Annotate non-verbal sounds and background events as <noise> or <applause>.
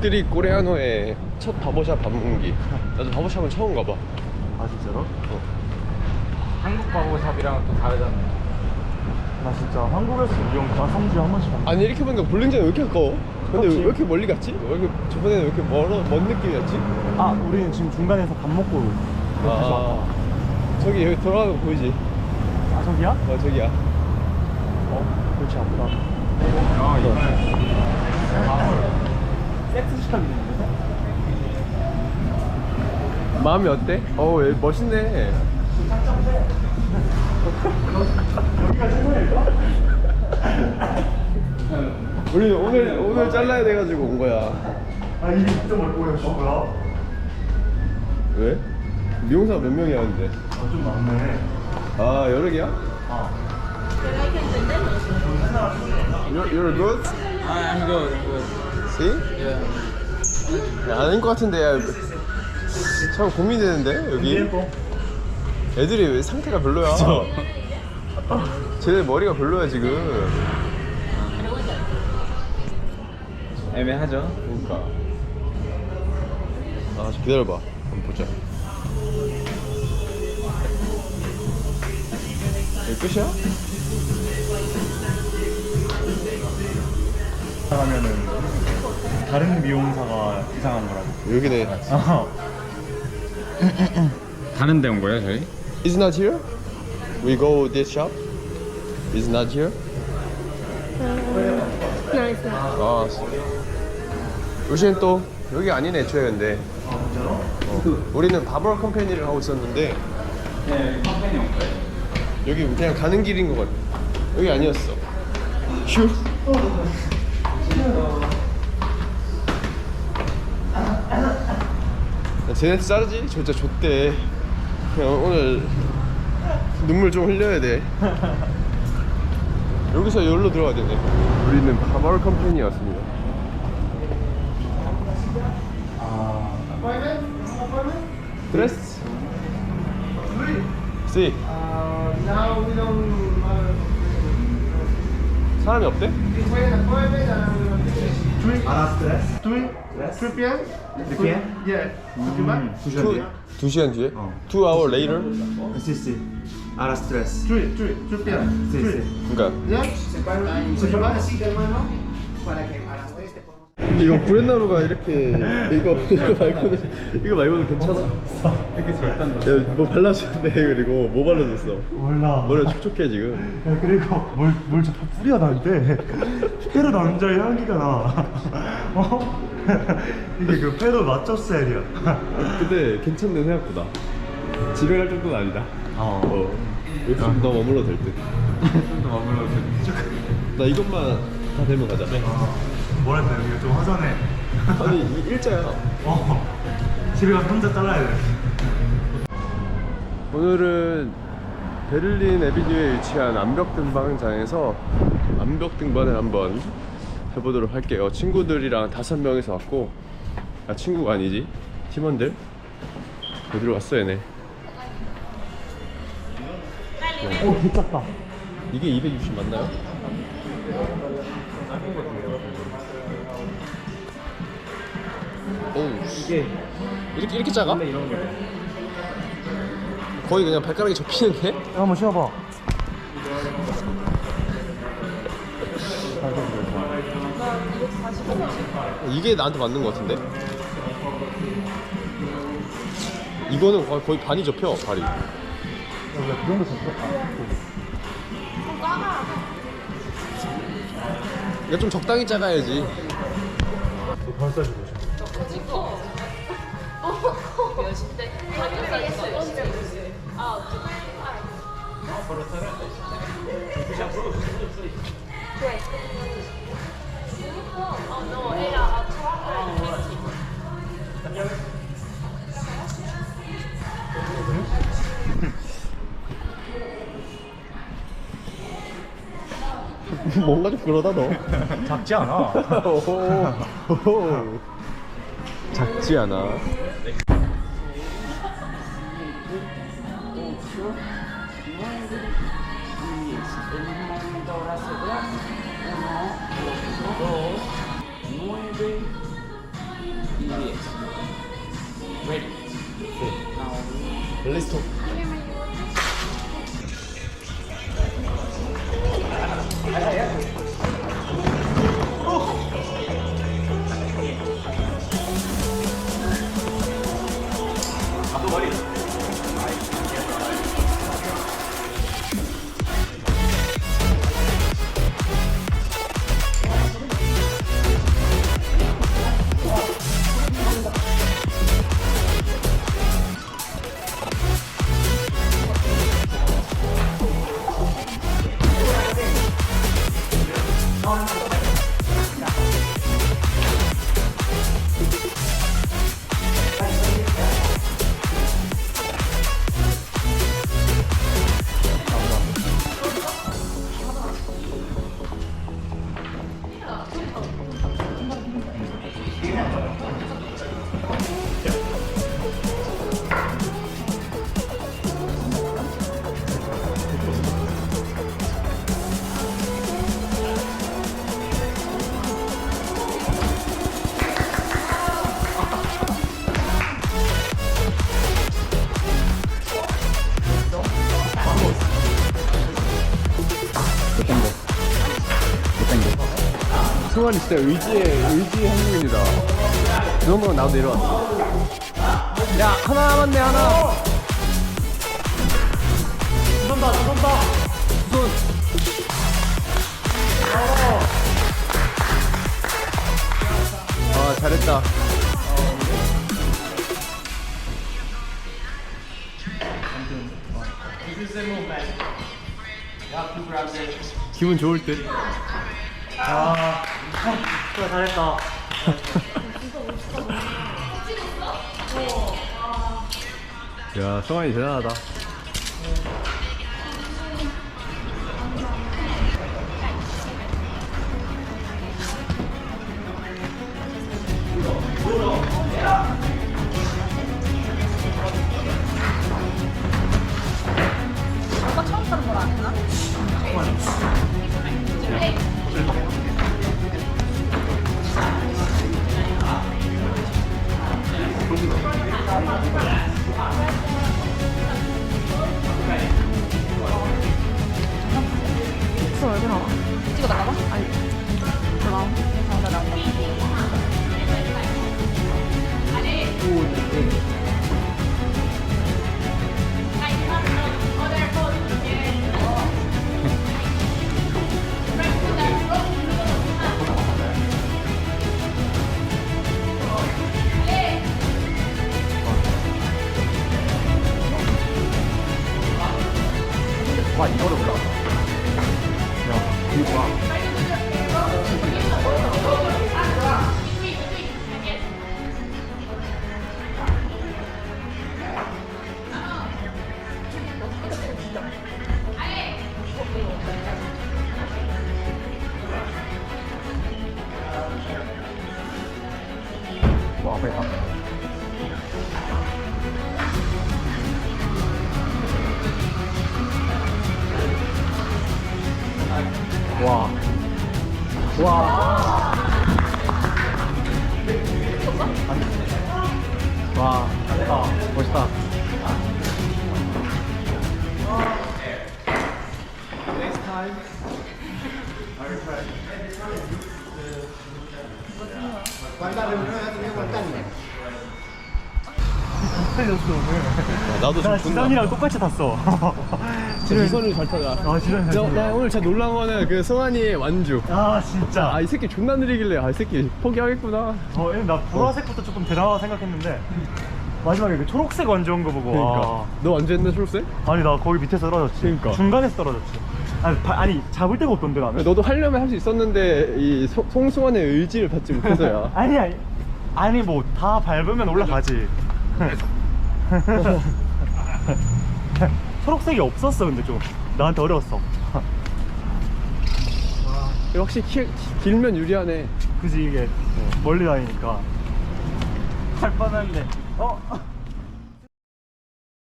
빅들이 코레아노의 첫 바버샵 방문기 나도 바버샵은 처음 가봐 아 진짜로? 한국 바보샵이랑 또 다르잖아요. 나 진짜 한국에서 다 3주에 한 번씩 한다 아니 이렇게 보니까 볼링장이 왜 이렇게 가까워? 근데 그렇지. 왜 이렇게 멀리 갔지? 왜 이렇게 저번에는 왜 이렇게 멀어, 먼 느낌이었지? 아 우리는 지금 중간에서 밥 먹고 다시 왔다 저기 여기 돌아가는 거 보이지? 아 저기야? 어 저기야 어 골치 아프다 아, 이번에 있는데? 마음이 어때? 어우 얘 멋있네 <laughs> 우리 오늘 오늘 잘라야 돼가지고 온 거야 아 이게 진짜 멀고요 뭐야? 왜? 미용사 몇 명이야 근데? 아좀 많네 아 여러 개야? 아 You're, you're good? I'm good. good. See? Yeah. 야, 아닌 것 같은데 야, 참 고민되는데 여기 애들이 왜 상태가 별로야 쟤네 머리가 별로야 지금 애매하죠. 그러니까 아좀 기다려봐 한번 보자 이게 끝이야? 하면은 다른 미용사가 이상한 거라고 여기네 아 다른 데 온 거예요, 저희? Is not here? We go this shop? Is not here? No, it's not. 아 우리는 또 여기 아니네 애초에 근데 아, 진짜로? 어. 우리는 바버 컴퍼니를 하고 있었는데 네, 컴퍼니 온 거예요. 여기 그냥 가는 길인 것 같아 여기 아니었어 휴 쟤네 자르지? 진짜 좆대. 그냥 오늘 눈물 좀 흘려야 돼. <laughs> 여기서 여기로 들어가야 되네. 우리는 바버 컴퍼니에 왔습니다. 아. 드레스? 씨 사람이 없대? 두 시간 뒤에? 어. Two hour later? 시시. 그러니까? 이거 브랜나루가 이렇게 이거 <laughs> 이거 말고는 이거 말고는 괜찮아? 이렇게 절단 야뭐 발라줬네 그리고 뭐 발라줬어? 몰라. 머리가 촉촉해 지금. 야 그리고 뭘, 뭘 자꾸 뿌려 나한테. 페루 남자의 향기가 나. 어? 이게 그 페루 맛접 셀이야. 근데 괜찮네 생각보다. 집에 갈 정도는 아니다. 어. 어. 여기 좀더 머물러 될듯나 좀더 머물러 이것만 다 되면 가자 뭐랄까 여기가 좀 허전해. 아니 이 일자야. <laughs> 어 집에 가서 혼자 잘라야 돼. 오늘은 베를린 에비뉴에 위치한 암벽 등반장에서 암벽 등반을 한번 해보도록 할게요. 친구들이랑 다섯 명이서 왔고, 아 친구가 아니지. 팀원들. 어디로 왔어 얘네. 오 개작다. 이게 260 맞나요? 오 이게 이렇게 이렇게 작아? 이런 거 거의 그냥 발가락이 접히는데? 한번 쉬어봐 이게 나한테 맞는 것 같은데? 이거는 거의, 거의 반이 접혀 발이 야, 그 정도 이거 좀 적당히 작아야지 별 사이즈 보시 뭔가 좀 그러다 너 작지 않아 <laughs> 오호. 오호. <laughs> 작지 않아. Let's talk. 승환이 진짜 의지의 의지의 한국인이다. 이 정도면 나도 내려왔어. 야 하나 남았네 하나. 쏜다 쏜다 손. 아 잘했다. 기분 좋을 듯. 아 그래 잘했다 야 성환이 대단하다. 아까 처음 타는 거라 안 했나? 찍어달라고? 아니. 저 나와. 나 나온다. 와 와. 와. 멋있다. 멋있다. 살렸어 나도 나 지선이랑 똑같이 탔어 <laughs> 지선이 잘 타더라. 아 지선 잘 나, 나 오늘 진짜 놀란 거는 그 성환이의 완주. 아 진짜 아이 새끼 존나 느리길래 아 이 새끼 포기하겠구나. 어, 나 보라색부터 조금 대단하다 생각했는데 마지막에 그 초록색 완전 거 보고 그러니까. 와. 너 완주했나 초록색? 아니 나 거기 밑에서 떨어졌지 그러니까. 중간에서 떨어졌지 아니, 바- 아니 잡을 데가 없던데 나는 너도 하려면 할 수 있었는데 이 소- 송승환의 의지를 받지 못해서야. <laughs> 아니 아니 아니 뭐 다 밟으면 올라가지 <laughs> <laughs> 초록색이 없었어 근데 좀. 나한테 어려웠어. 확실히 키, 키- 길면 유리하네. 그지 이게. 멀리 다니니까. 할 뻔했는데 어?